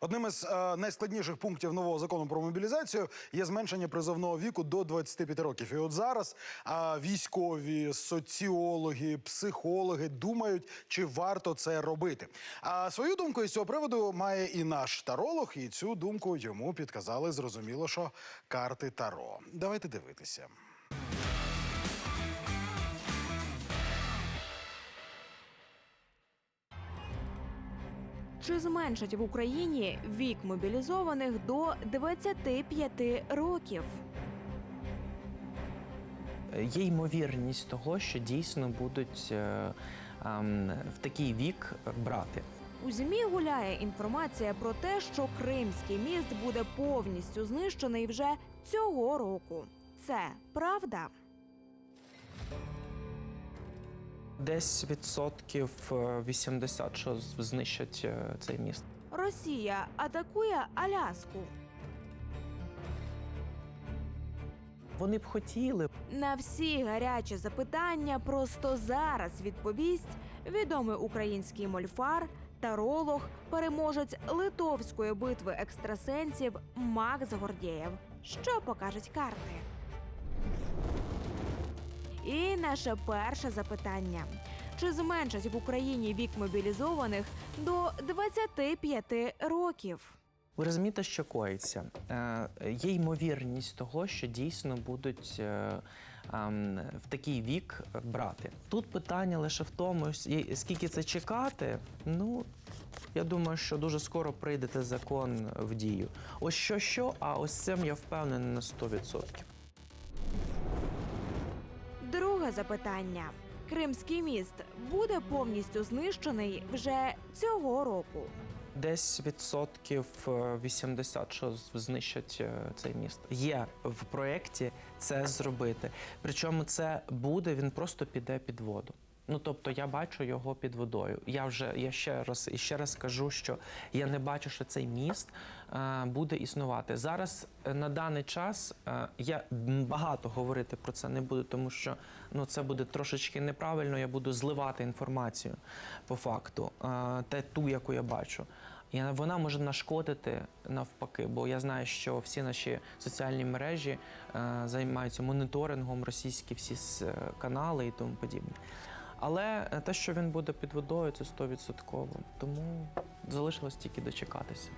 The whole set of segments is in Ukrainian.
Одним із е, найскладніших пунктів нового закону про мобілізацію є зменшення призовного віку до 25 років. І от зараз е, військові, соціологи, психологи думають, чи варто це робити. А свою думку із цього приводу має і наш таролог, і цю думку йому підказали зрозуміло, що карти Таро. Давайте дивитися. Чи зменшать в Україні вік мобілізованих до 25 років? Є ймовірність того, що дійсно будуть е, ем, в такий вік брати. У ЗМІ гуляє інформація про те, що Кримський міст буде повністю знищений вже цього року. Це правда? Десь відсотків е, 80, що знищать е, цей міст. Росія атакує Аляску. Вони б хотіли. На всі гарячі запитання просто зараз відповість відомий український мольфар, таролог, переможець литовської битви екстрасенсів Макс Гордєєв. Що покажуть карти? І наше перше запитання: чи зменшать в Україні вік мобілізованих до 25 років? Ви розумієте, що коїться? Е, Є ймовірність того, що дійсно будуть е, ем, в такий вік брати. Тут питання лише в тому, скільки це чекати. Ну, я думаю, що дуже скоро прийде закон в дію. Ось що, що, а ось цим я впевнений на 100%. Друге запитання: Кримський міст буде повністю знищений вже цього року. Десь відсотків е, 80, що знищать е, цей міст. Є в проєкті це зробити. Причому це буде, він просто піде під воду. Ну тобто я бачу його під водою. Я вже я ще раз і ще раз кажу, що я не бачу, що цей міст е, буде існувати. Зараз е, на даний час е, я багато говорити про це не буду, тому що ну це буде трошечки неправильно. Я буду зливати інформацію по факту, е, те ту, яку я бачу. І вона може нашкодити навпаки, бо я знаю, що всі наші соціальні мережі е, займаються моніторингом російські всі е, канали і тому подібне. Але е, те, що він буде під водою, це 100%. Тому залишилось тільки дочекатися.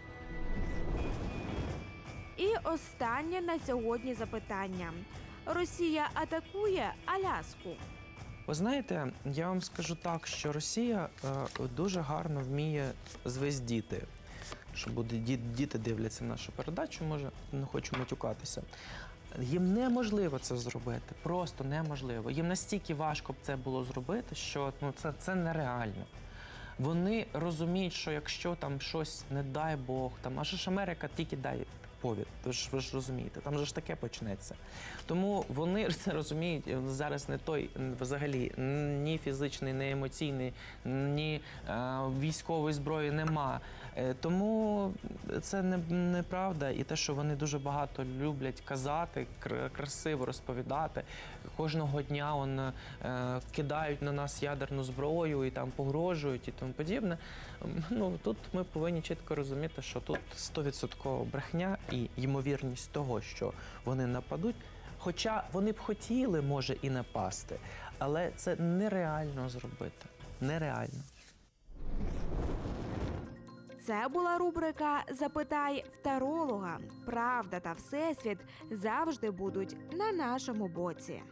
І останнє на сьогодні запитання: Росія атакує Аляску. Ви знаєте, я вам скажу так, що Росія е, дуже гарно вміє звездіти. Що буде діти дивляться нашу передачу, може не хочу матюкатися. Їм неможливо це зробити, просто неможливо. Їм настільки важко б це було зробити, що ну це, це нереально. Вони розуміють, що якщо там щось, не дай Бог, там аж ж Америка тільки дай повід. Ви ж ви ж розумієте, там же ж таке почнеться. Тому вони це розуміють зараз не той взагалі ні фізичний, ні емоційний, ні е, військової зброї нема. Е, тому це не, неправда. І те, що вони дуже багато люблять казати, кр- красиво розповідати. Кожного дня он, е, кидають на нас ядерну зброю і там погрожують і тому подібне. Ну тут ми повинні чітко розуміти, що тут 100% брехня і ймовірність того, що вони нападуть. Хоча вони б хотіли, може, і напасти, але це нереально зробити. Нереально. Це була рубрика Запитай втаролога. Правда та всесвіт завжди будуть на нашому боці.